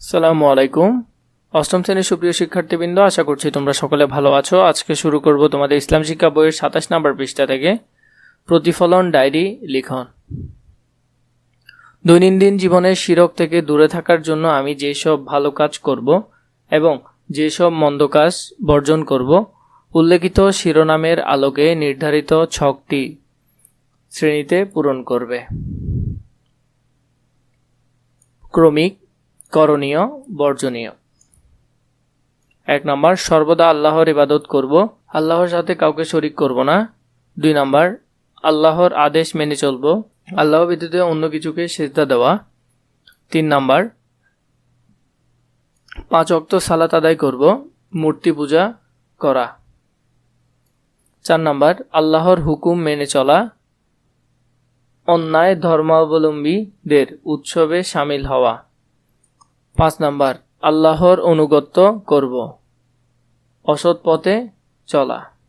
সালামু আলাইকুম। অষ্টম শ্রেণির সুপ্রিয় শিক্ষার্থীবৃন্দ, আশা করছি তোমরা সকলে ভালো আছো। আজকে শুরু করব তোমাদের ইসলাম শিক্ষা বইয়ের সাতাশ নম্বর পৃষ্ঠা থেকে। প্রতিফলন ডায়েরি লিখন। দৈনন্দিন জীবনের শিরক থেকে দূরে থাকার জন্য আমি যেসব ভালো কাজ করব এবং যেসব মন্দ কাজ বর্জন করব, উল্লেখিত শিরোনামের আলোকে নির্ধারিত ছকটি শ্রেণীতে পূরণ করবে। ক্রমিক করণীয়, বর্জনীয়। এক নম্বর, সর্বদা আল্লাহর ইবাদত করব। আল্লাহর সাথে কাউকে শরিক করব না। দুই নম্বর, আল্লাহর আদেশ মেনে চলব। আল্লাহ ব্যতীত অন্য কিছুকে সেজদা দেওয়া। তিন নম্বর, পাঁচ অক্ত সালাত আদায় করব, মূর্তি পূজা করা। চার নম্বর, আল্লাহর হুকুম মেনে চলা। অন্যায় ধর্মাবলম্বীদের উৎসবে সামিল হওয়া। পাঁচ নাম্বার আল্লাহর অনুগত্য করব। অসৎ পথে চলা।